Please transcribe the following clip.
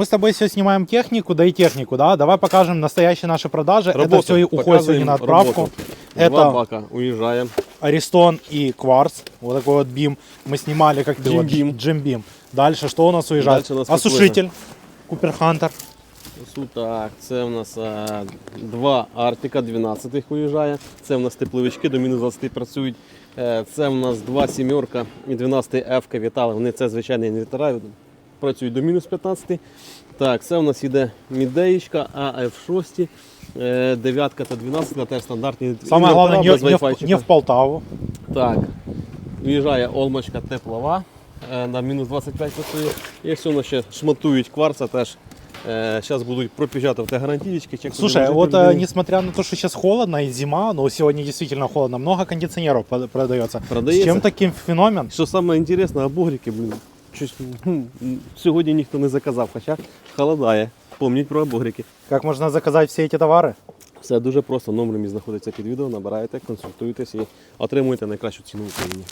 Мы с тобой все снимаем технику, да и технику, да? Давай покажем настоящие наши продажи. Это Работу. все и уходит Показываем сегодня на отправку. работу. Два Это бака, уезжаем. Аристон и Кварц. Вот такой вот бим. Мы снимали как ты вот, Джим-бим. Джим-бим. Дальше что у нас уезжает? Дальше у нас Осушитель. Купер Хантер. Су- Так, це в нас е, два Артика 12 уїжджає. Це в нас тепловички до мінус 20 працюють. Е, це в нас два сімерка і 12 F Вітали. Вони це звичайні інвертора, працюють до мінус 15. Так, це в нас іде мідеєчка, АФ6, е, дев'ятка та 12 теж стандартні Самое главное, не, не в, не в Полтаву. Так, виїжджає олмочка теплова е, на мінус 25 працює. І все воно ще шматують кварца теж. Зараз будуть пропечатувати гарантієчки. чек Слушай, вот лежати э, несмотря на то, что сейчас холодно и зима, но сегодня действительно холодно, много кондиционеров продается. Продається. С чем таким феномен? Що саме інтересне, обогріки, блін, щось сьогодні ніхто не заказав, хоча холодає. Помніть про обогріки. Как можно заказать все эти товары? Все дуже просто. Номер мій знаходиться під відео, набираєте, консультуєтесь і отримуєте найкращу ціну в Україні.